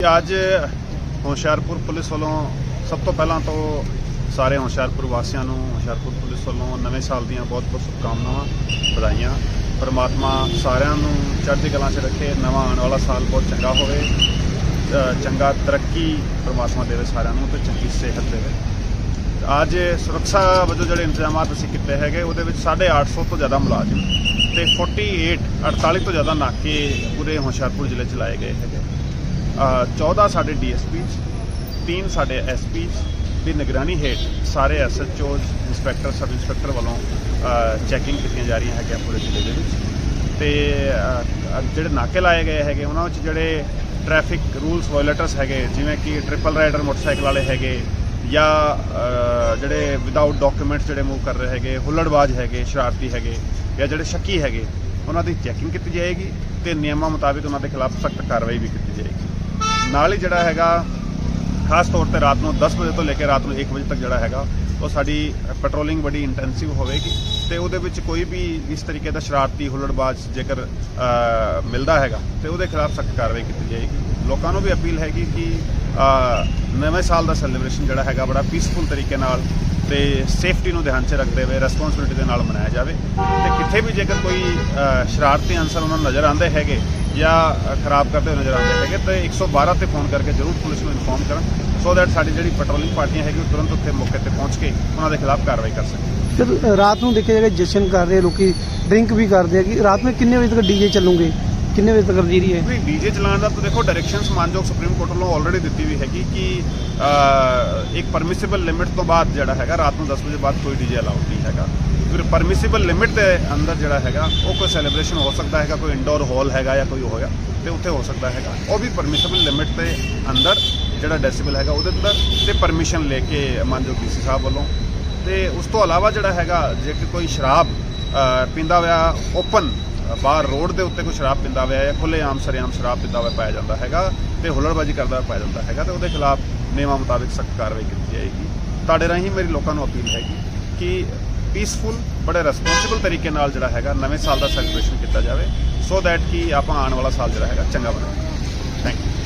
ਅੱਜ ਹੁਸ਼ਿਆਰਪੁਰ ਪੁਲਿਸ ਵੱਲੋਂ ਸਭ ਤੋਂ ਪਹਿਲਾਂ ਤੋਂ ਸਾਰੇ ਹੁਸ਼ਿਆਰਪੁਰ ਵਾਸੀਆਂ ਨੂੰ ਹੁਸ਼ਿਆਰਪੁਰ ਪੁਲਿਸ ਵੱਲੋਂ ਨਵੇਂ ਸਾਲ ਦੀਆਂ ਬਹੁਤ-ਬਹੁਤ ਸ਼ੁਭਕਾਮਨਾਵਾਂ ਵਧਾਈਆਂ। ਪਰਮਾਤਮਾ ਸਾਰਿਆਂ ਨੂੰ ਚੜ੍ਹਦੀ ਕਲਾ 'ਚ ਰੱਖੇ, ਨਵਾਂ ਆਉਣ ਵਾਲਾ ਸਾਲ ਬਹੁਤ ਚੰਗਾ ਹੋਵੇ। ਚੰਗਾ ਤਰੱਕੀ ਪਰਮਾਤਮਾ ਦੇਵੇ ਸਾਰਿਆਂ ਨੂੰ ਤੇ ਚੰਗੀ ਸਿਹਤ ਦੇਵੇ। ਅੱਜ ਸੁਰੱਖਿਆ ਵਜੋਂ ਜਿਹੜੇ ਇੰਤਜ਼ਾਮਾਤ ਅਸੀਂ ਕੀਤੇ ਹੈਗੇ, ਉਹਦੇ ਵਿੱਚ 850 ਤੋਂ ਜ਼ਿਆਦਾ ਮੁਲਾਜ਼ਮ ਤੇ 48 48 ਤੋਂ ਜ਼ਿਆਦਾ ਨਾਕੇ ਪੂਰੇ ਹੁਸ਼ਿਆਰਪੁਰ ਜ਼ਿਲ੍ਹੇ ਚ ਲਾਏ ਗਏ ਹੈਗੇ। 14 ਸਾਡੇ ਡੀਐਸਪੀ 3 ਸਾਡੇ ਐਸਪੀ ਦੀ ਨਿਗਰਾਨੀ ਹੇਠ ਸਾਰੇ ਐਸਐਚਓਜ਼, ਇੰਸਪੈਕਟਰ, ਸਬ ਇੰਸਪੈਕਟਰ ਵੱਲੋਂ ਚੈਕਿੰਗ ਕੀਤੀਆਂ ਜਾ ਰਹੀਆਂ ਹੈਗੀਆਂ ਪੂਰੇ ਜ਼ਿਲ੍ਹੇ ਦੇ ਵਿੱਚ। ਤੇ ਜਿਹੜੇ ਨਾਕੇ ਲਾਏ ਗਏ ਹੈਗੇ, ਉਹਨਾਂ ਵਿੱਚ ਜਿਹੜੇ ਟ੍ਰੈਫਿਕ ਰੂਲਸ ਵਾਇਲੇਟਰਸ ਹੈਗੇ, ਜਿਵੇਂ ਕਿ ਟ੍ਰਿਪਲ ਰਾਈਡਰ ਮੋਟਰਸਾਈਕਲ ਵਾਲੇ ਹੈਗੇ, ਜਾਂ ਜਿਹੜੇ ਵਿਦਆਊਟ ਡਾਕੂਮੈਂਟਸ ਜਿਹੜੇ ਮੂਵ ਕਰ ਰਹੇ ਹੈਗੇ, ਹੁੱਲੜਬਾਜ਼ ਹੈਗੇ, ਸ਼ਰਾਰਤੀ ਹੈਗੇ, ਜਾਂ ਜਿਹੜੇ ਸ਼ੱਕੀ ਹੈਗੇ, ਉਹਨਾਂ ਦੀ ਚੈਕਿੰਗ ਕੀਤੀ ਜਾਏਗੀ ਤੇ ਨਿਯਮਾਂ ਮੁਤਾਬਿਕ ਉਹਨਾਂ ਦੇ ਖਿਲਾਫ ਸਖਤ ਕਾਰਵਾਈ ਵੀ ਕੀਤੀ ਜਾਏਗੀ। ਨਾਲ ਹੀ ਜਿਹੜਾ ਹੈਗਾ, ਖਾਸ ਤੌਰ ਤੇ ਰਾਤ ਨੂੰ 10 ਵਜੇ ਤੋਂ ਲੈ ਕੇ ਰਾਤ ਨੂੰ 1 ਵਜੇ ਤੱਕ ਜਿਹੜਾ ਹੈਗਾ, ਉਹ ਸਾਡੀ ਪੈਟਰੋਲਿੰਗ ਬੜੀ ਇੰਟੈਂਸਿਵ ਹੋਵੇਗੀ ਤੇ ਉਹਦੇ ਵਿੱਚ ਕੋਈ ਵੀ ਇਸ ਤਰੀਕੇ ਦਾ ਸ਼ਰਾਰਤੀ ਹੁੱਲੜਬਾਜ਼ ਜੇਕਰ ਮਿਲਦਾ ਹੈਗਾ, ਤੇ ਉਹਦੇ ਖਿਲਾਫ ਸਖਤ ਕਾਰਵਾਈ ਕੀਤੀ ਜਾਏਗੀ। ਲੋਕਾਂ ਨੂੰ ਵੀ ਅਪੀਲ ਹੈਗੀ ਕਿ ਨਵੇਂ ਸਾਲ ਦਾ ਸੈਲੀਬ੍ਰੇਸ਼ਨ ਜਿਹੜਾ ਹੈਗਾ ਬੜਾ ਪੀਸਫੁਲ ਤਰੀਕੇ ਨਾਲ ਤੇ ਸੇਫਟੀ ਨੂੰ ਧਿਆਨ 'ਚ ਰੱਖਦੇ ਹੋਏ ਰੈਸਪੌਂਸਿਬਿਲਟੀ ਦੇ ਨਾਲ ਮਨਾਇਆ ਜਾਵੇ। ਤੇ ਕਿੱਥੇ ਵੀ ਜੇਕਰ ਕੋਈ ਸ਼ਰਾਰਤੀ ਅਨਸਰ ਉਹਨਾਂ ਨੂੰ ਨਜ਼ਰ ਆਉਂਦੇ ਹੈਗੇ ਜਾਂ ਖਰਾਬ ਕਰਦੇ ਹੋਏ ਨਜ਼ਰ ਆਉਂਦੇ ਹੈਗੇ, ਤੇ 112 ਤੇ ਫੋਨ ਕਰਕੇ ਜ਼ਰੂਰ ਪੁਲਿਸ ਨੂੰ ਇਨਫੋਰਮ ਕਰਨ ਸੋ ਦੈਟ ਸਾਡੀ ਜਿਹੜੀ ਪੈਟਰੋਲਿੰਗ ਪਾਰਟੀਆਂ ਹੈਗੀ ਉਹ ਤੁਰੰਤ ਉੱਥੇ ਮੌਕੇ ਤੇ ਪਹੁੰਚ ਕੇ ਉਹਨਾਂ ਦੇ ਖਿਲਾਫ ਕਾਰਵਾਈ ਕਰ ਸਕਣ। ਸਰ, ਰਾਤ ਨੂੰ ਦੇਖਿਆ ਜਾਏਗਾ ਜਸ਼ਨ ਕਰ ਰਹੇ ਲੋਕੀ, ਡਰਿੰਕ ਵੀ ਕਰਦੇ ਆ ਕਿ ਰਾਤ ਨੂੰ ਕਿੰਨੇ ਵਜੇ ਤੱਕ ਡੀਜੇ ਚੱਲੂਗੇ? ਕਿੰਨੇ ਵਜੇ ਤੱਕ ਰਜੀਰੀ ਹੈ? ਨਹੀਂ, ਡੀਜੇ ਚਲਾਉਣ ਦਾ ਤਾਂ ਦੇਖੋ ਡਾਇਰੈਕਸ਼ਨਸ ਮਾਨਯੋਗ ਸੁਪਰੀਮ ਕੋਰਟ ਵੱਲੋਂ ਆਲਰੇਡੀ ਦਿੱਤੀ ਵੀ ਹੈਗੀ ਕਿ ਇੱਕ ਪਰਮਿਸਿਬਲ ਲਿਮਿਟ ਤੋਂ ਬਾਅਦ ਜਿਹੜਾ ਹੈਗਾ, ਰਾਤ ਨੂੰ 10 ਵਜੇ ਬਾਅਦ ਕੋਈ ਡੀਜੇ ਅਲਾਉਡ ਨਹੀਂ ਹੈਗਾ। ਫਿਰ ਪਰਮਿਸਿਬਲ ਲਿਮਿਟ ਦੇ ਅੰਦਰ ਜਿਹੜਾ ਹੈਗਾ, ਉਹ ਕੋਈ ਸੈਲੀਬ੍ਰੇਸ਼ਨ ਹੋ ਸਕਦਾ ਹੈਗਾ, ਕੋਈ ਇਨਡੋਰ ਹਾਲ ਹੈਗਾ ਜਾਂ ਕੋਈ ਹੋਇਆ ਤੇ ਉੱਥੇ ਹੋ ਸਕਦਾ ਹੈਗਾ। ਉਹ ਵੀ ਪਰਮਿਸਿਬਲ ਲਿਮਿਟ ਦੇ ਅੰਦਰ ਜਿਹੜਾ ਡੈਸੀਬਲ ਹੈਗਾ, ਉਹਦੇ ਅੰਦਰ ਤੇ ਪਰਮਿਸ਼ਨ ਲੈ ਕੇ ਮਾਨਯੋਗ ਡੀਸੀ ਸਾਹਿਬ ਵੱਲੋਂ। ਤੇ ਉਸ ਤੋਂ ਇਲਾਵਾ ਜਿਹੜਾ ਹੈਗਾ ਜੇ ਕੋਈ ਸ਼ਰਾਬ ਪੀਂਦਾ ਹੋਇਆ ਓਪਨ ਬਾਹਰ ਰੋਡ ਦੇ ਉੱਤੇ ਕੋਈ ਸ਼ਰਾਬ ਪੀਂਦਾ ਹੋਇਆ ਜਾਂ ਖੁੱਲੇ ਆਮ ਸਰੇਆਮ ਸ਼ਰਾਬ ਪੀਂਦਾ ਹੋਇਆ ਪਾਇਆ ਜਾਂਦਾ ਹੈਗਾ ਤੇ ਹੁੱਲੜਬਾਜ਼ੀ ਕਰਦਾ ਹੋਇਆ ਪਾਇਆ ਜਾਂਦਾ ਹੈਗਾ ਤੇ ਉਹਦੇ ਖਿਲਾਫ ਨਿਯਮਾਂ ਮੁਤਾਬਿਕ ਸਖਤ ਕਾਰਵਾਈ ਕੀਤੀ ਜਾਏਗੀ। ਤੁਹਾਡੇ ਰਾਹੀਂ ਮੇਰੀ ਲੋਕਾਂ ਨੂੰ ਅਪੀਲ ਹੈਗੀ ਕਿ ਪੀਸਫੁਲ ਬੜੇ ਰਿਸਪੌਂਸਿਬਲ ਤਰੀਕੇ ਨਾਲ ਜਿਹੜਾ ਹੈਗਾ ਨਵੇਂ ਸਾਲ ਦਾ ਸੈਲੀਬ੍ਰੇਸ਼ਨ ਕੀਤਾ ਜਾਵੇ ਸੋ ਦੈਟ ਕਿ ਆਪਾਂ ਆਉਣ ਵਾਲਾ ਸਾਲ ਜਿਹੜਾ ਹੈਗਾ ਚੰਗਾ ਬਣੇ। Thank you